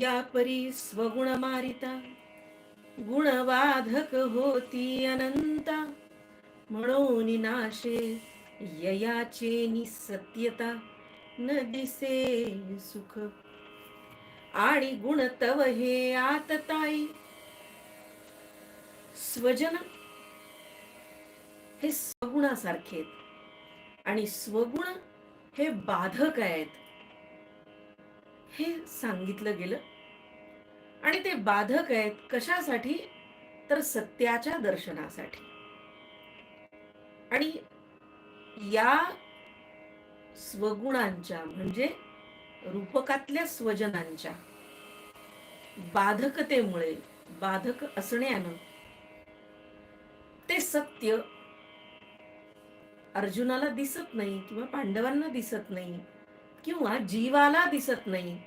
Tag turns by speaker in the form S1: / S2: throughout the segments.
S1: या परी स्वगुण मारिता गुणवाधक होती अनंता. म्हणून नाशे ययाचे निसत्यता न दिसे सुख. आणि गुण तव हे आतताई स्वजन हे स्वगुणासारखे आहेत. आणि स्वगुण हे बाधक आहेत. हे सांगितलं गेलं. आणि ते बाधक आहेत कशासाठी? तर सत्याच्या दर्शनासाठी. आणि या स्वगुणांच्या म्हणजे रूपकातल्या स्वजनांच्या बाधकतेमुळे बाधक असण्यानं ते सत्य अर्जुनाला दिसत नाही किंवा पांडवांना दिसत नाही किंवा जीवाला दिसत नाही.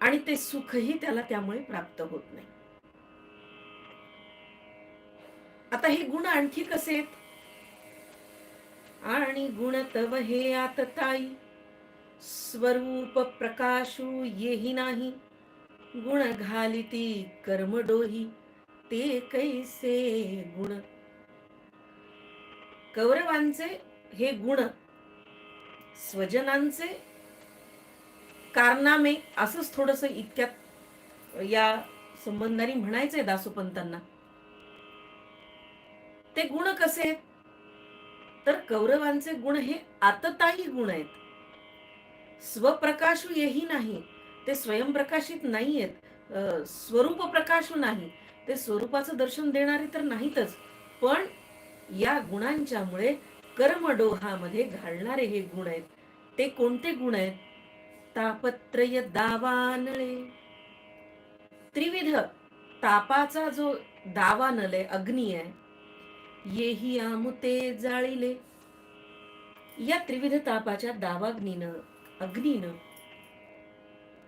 S1: आणि ते सुखही त्याला त्यामुळे प्राप्त होत नाही. आता हे गुण आणखी कसे आहेत? आणि गुण तव हे आतताई स्वरूप प्रकाशू येही नाही. गुण घालिती कर्म डोही. ते कैसे गुण? कौरवांचे हे गुण स्वजनांचे कारनामे असंच थोडस इतक्यात या संबंधाने म्हणायचंय दासोपंतांना. ते गुण कसे आहेत? तर कौरवांचे गुण हे आतताही गुण आहेत. स्वप्रकाशू येही नाही ते स्वयंप्रकाशित नाही आहेत स्वरूप प्रकाशू नाही ते स्वरूपाचं दर्शन देणारे तर नाहीतच पण या गुणांच्यामुळे कर्मडोहामध्ये घालणारे हे गुण आहेत. ते कोणते गुण आहेत? तापत्रय दावानळे. त्रिविध तापाचा जो दावानले अग्नी आहे येही आमुते जाळीले. या त्रिविध तापाच्या दावाग्नीनं अग्नीनं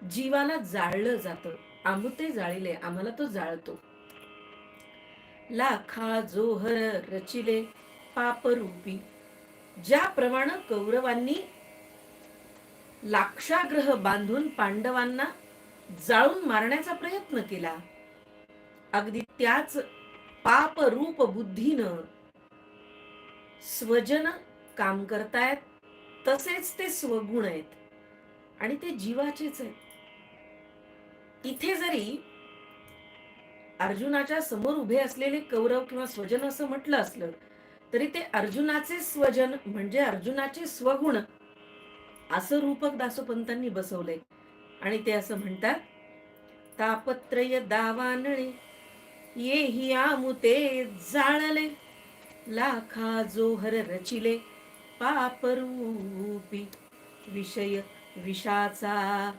S1: जीवाला जाळलं जातं. आमुते जाळीले आम्हाला तो जाळतो. लाखा जोहर रचिले पापरूपी. ज्याप्रमाणे कौरवांनी लाक्षाग्रह बांधून पांडवांना जाळून मारण्याचा प्रयत्न केला. अगदी त्याच पाप रूप बुद्धीनं स्वजन काम करतायत तसेच ते स्वगुण आहेत. आणि ते जीवाचेच आहेत. इथे जरी अर्जुनाच्या समोर उभे असलेले कौरव किंवा स्वजन असं म्हटलं असलं तरी ते अर्जुनाचे स्वजन म्हणजे अर्जुनाचे स्वगुण असं रूपक दासोपंतांनी बसवलंय आणि ते असं म्हणतात तापत्रय दावानळे येही आमुते जाळले लाखा जोहर रचिले पापरूपी विषय विषाचा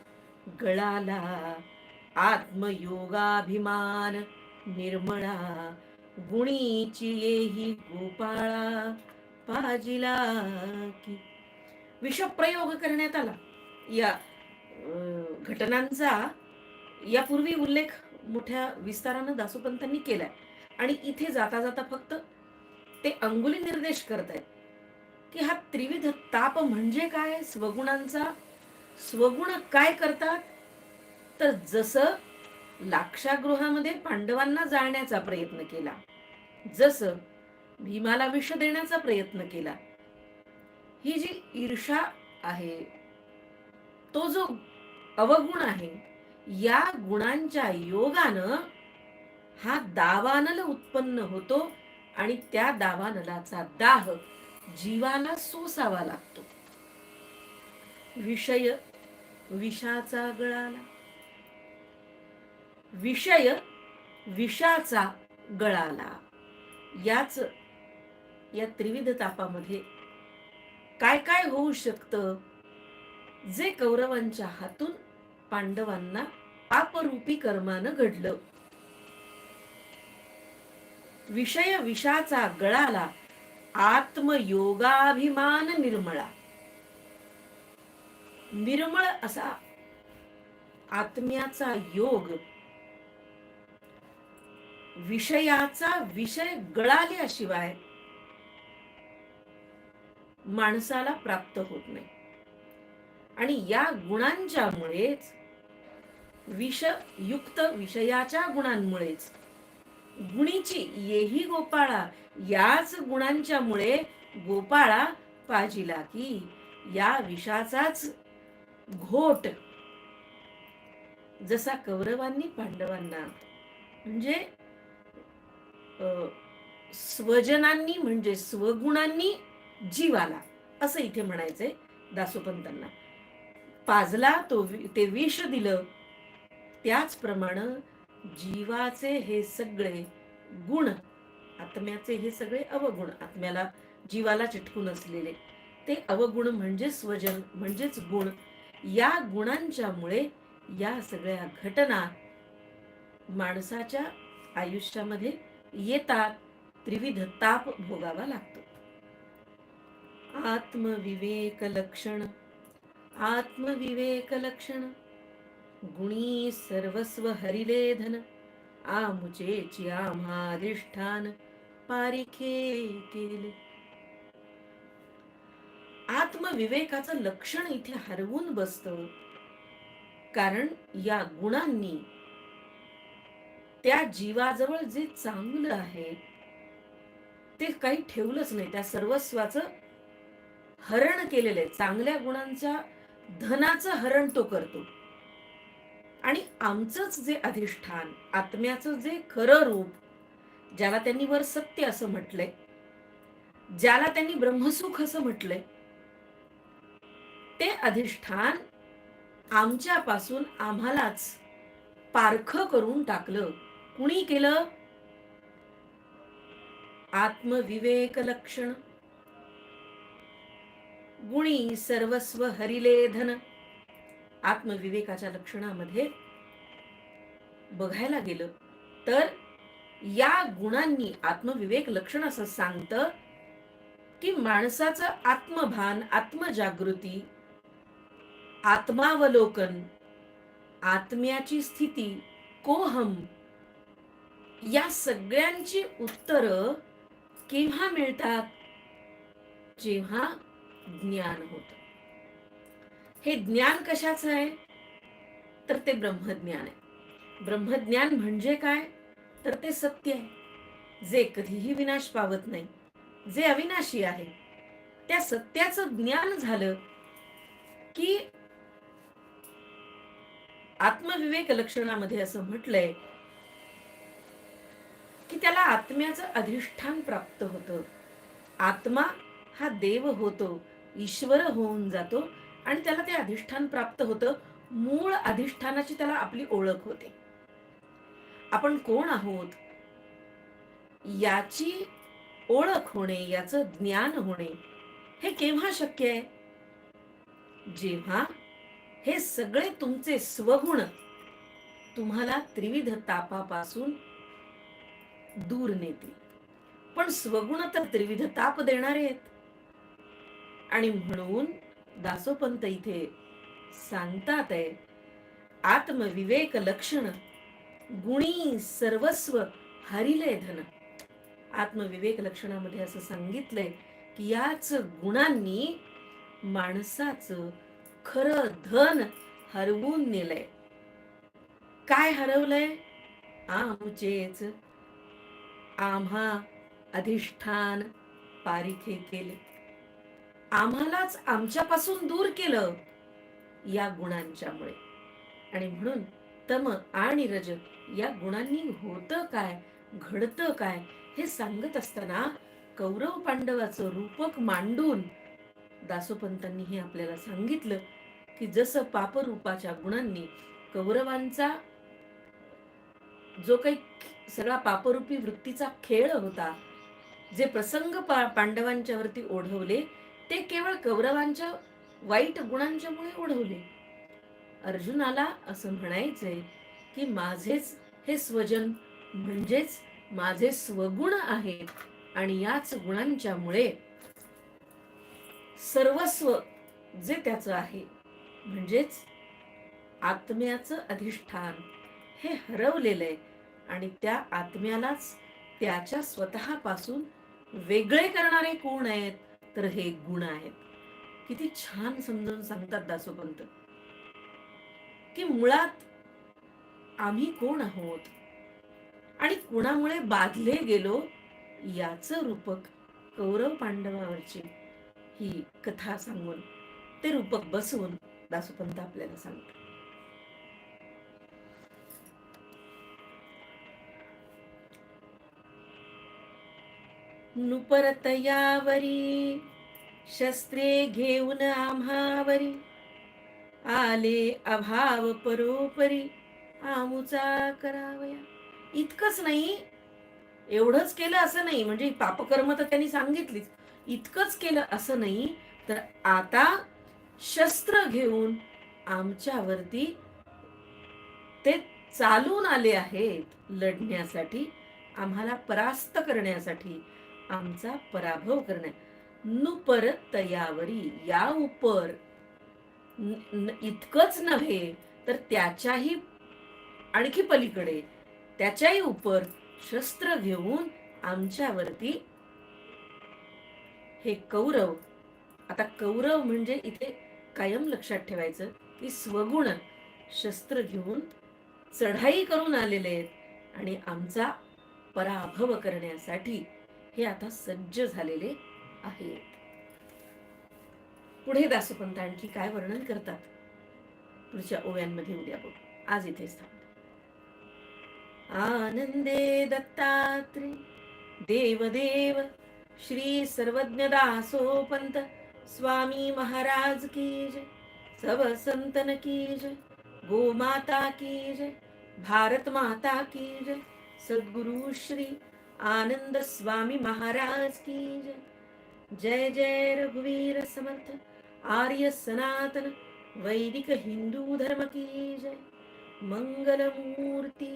S1: गळाला आत्मयोगाभिमान निर्मळा गुणीची येही गोपाळा पाजिला की. विषप्रयोग करण्यात आला. या घटनांचा यापूर्वी उल्लेख मोठ्या विस्तारानं दासोपंतांनी केलाय. आणि इथे जाता जाता फक्त ते अंगुली निर्देश करतायत की हा त्रिविध ताप म्हणजे काय? स्वगुणांचा स्वगुण काय करतात? तर जसं लाक्षागृहामध्ये पांडवांना जाळण्याचा प्रयत्न केला जसं भीमाला विष देण्याचा प्रयत्न केला ही जी ईर्षा आहे तो जो अवगुण आहे या गुणांच्या योगानं हा दावानल उत्पन्न होतो आणि त्या दावानलाचा दाह जीवाला सोसावा लागतो. विषय विषाचा गळाला. विषय विषाचा गळाला. याच या त्रिविध तापामध्ये काय काय होऊ शकतं? जे कौरवांच्या हातून पांडवांना पापरूपी कर्मानं घडलं. विषय विषाचा गळाला आत्मयोगाभिमान निर्मळा. निर्मळ असा आत्म्याचा योग विषयाचा विषय गळाल्याशिवाय माणसाला प्राप्त होत नाही. आणि या गुणांच्यामुळेच विषयुक्त विषयाच्या गुणांमुळेच गुणीची येही गोपाळा याच गुणांच्यामुळे गोपाळा पाजिला की या विषाचाच घोट जसा कौरवांनी पांडवांना म्हणजे स्वजनांनी म्हणजे स्वगुणांनी जीवाला असं इथे म्हणायचंय दासोपंतांना. पाजला तो वि- ते विष दिलं. त्याचप्रमाणे जीवाचे हे सगळे गुण आत्म्याचे हे सगळे अवगुण आत्म्याला जीवाला चिटकून असलेले ते अवगुण म्हणजे स्वजन म्हणजेच गुण. या गुणांच्यामुळे या सगळ्या घटना माणसाच्या आयुष्यामध्ये येतात त्रिविध ताप भोगावा लागतो. आत्मविवेक लक्षण आत्मविवेक लक्षण. गुणी सर्वस्व हरिले धन आमुचे आम्हाधिष्ठान पारिखे केले. आत्मविवेकाचं लक्षण इथे हरवून बसत. कारण या गुणांनी त्या जीवाजवळ जे चांगलं आहे ते काही ठेवलंच नाही. त्या सर्वस्वाचं हरण केलेलं आहे. चांगल्या गुणांच्या धनाचं हरण तो करतो. आणि आमचंच जे अधिष्ठान आत्म्याचं जे खरं रूप ज्याला त्यांनी वर सत्य असं म्हटलंय ज्याला त्यांनी ब्रह्मसुख असं म्हटलंय ते अधिष्ठान आमच्यापासून आम्हालाच पारख करून टाकलं. कुणी केलं? आत्मविवेक लक्षण गुणी सर्वस्व हरिले धन आत्मविवेकाच्या लक्षणामध्ये बघायला गेलं तर या गुणांनी आत्मविवेक लक्षण असं सांगतं की माणसाचं आत्मभान आत्मजागृती आत्मावलोकन आत्म्याची स्थिती कोहम या सगळ्यांची उत्तरं केव्हा मिळतात? जेव्हा ज्ञान होत. हे ज्ञान कशाचं आहे? तर ते ब्रह्मज्ञान आहे. ब्रह्मज्ञान म्हणजे काय? तर ते सत्य आहे. जे कधीही विनाश पावत नाही जे अविनाशी आहे त्या सत्याचं ज्ञान झालं की आत्मविवेक लक्षणामध्ये असं म्हटलंय की त्याला आत्म्याचं अधिष्ठान प्राप्त होतं. आत्मा हा देव होतो ईश्वर होऊन जातो आणि त्याला ते अधिष्ठान प्राप्त होतं. मूळ अधिष्ठानाची त्याला आपली ओळख होते. आपण कोण आहोत? याची ओळख होणे याचं ज्ञान होणे हे केव्हा शक्य आहे? जेव्हा हे सगळे तुमचे स्वगुण तुम्हाला त्रिविध तापापासून दूर नेतील पण स्वगुण तर त्रिविध ताप देणारे आहेत. आणि म्हणून दासोपंत इथे सांगतात आहे आत्मविवेक लक्षण गुणी सर्वस्व हरिलय धन. आत्मविवेक लक्षणामध्ये असं सांगितलंय की याच गुणांनी माणसाचं खरं धन हरवून नेलंय. काय हरवलंय? आमचेच आम्हा अधिष्ठान पारिखे केले. आम्हालाच आमच्यापासून दूर केलं या गुणांच्यामुळे. आणि म्हणून तम आणि रज या गुणांनी होतं काय घडतं काय हे सांगत असताना कौरव पांडवाचं रूपक मांडून दासोपंतांनी हे आपल्याला सांगितलं की जसं पापरूपाच्या गुणांनी कौरवांचा जो काही सगळा पापरूपी वृत्तीचा खेळ होता. जे प्रसंग पा- पांडवांच्या वरती ओढवले ते केवळ कौरवांच्या वाईट गुणांच्यामुळे ओढवले. अर्जुनाला असं म्हणायचंय की माझेच हे स्वजन म्हणजेच माझे स्वगुण आहेत आणि याच गुणांच्यामुळे सर्वस्व जे त्याचं आहे म्हणजेच आत्म्याचं अधिष्ठान हे हरवलेलं आहे आणि त्या आत्म्यालाच त्याच्या स्वतःपासून वेगळे करणारे कोण आहेत? तर हे गुण आहेत. किती छान समजून सांगतात दासोपंत. की मुळात आम्ही कोण आहोत? आणि कोणामुळे बाधले गेलो याच रूपक कौरव पांडवावरची ही कथा सांगून ते रूपक बसवून दासोपंत आपल्याला सांगतात. नुपरतयावरी शस्त्रे घेऊन आम्हावरी आले अभाव परोपरी आमुचा करावया. इतकंच नाही एवढंच केलं असं नाही म्हणजे पापकर्म तर त्यांनी सांगितलीच. इतकंच केलं असं नाही तर आता शस्त्र घेऊन आमच्यावरती ते चालून आले आहेत लढण्यासाठी आम्हाला परास्त करण्यासाठी. आमचा पराभव करण्या नुपर तयावरी या उपर. न- न- इतकंच नव्हे तर त्याच्याही आणखी पलीकडे. त्याच्याही उपर शस्त्र घेऊन आमच्यावरती हे कौरव. आता कौरव म्हणजे इथे कायम लक्षात ठेवायचं की स्वगुण शस्त्र घेऊन चढाई करून आलेले आहेत. आणि आमचा पराभव करण्यासाठी हे आता सज्ज झालेले आहेत. पुढे दासोपंत आणखी काय वर्णन करतात? पुढच्या ओव्यांमध्ये उद्या बघू. आज इथेच थांब आनंदे दत्तात्रे देवदेव श्री सर्वज्ञ दासोपंत स्वामी महाराज की जय. सब संतन की जय. गोमाता की जय. भारत माता की जय. सद्गुरु श्री आनंद स्वामी महाराज की जय। जय जय रघुवीर समर्थ आर्य सनातन वैदिक हिंदू धर्म की जय। मंगल मूर्ती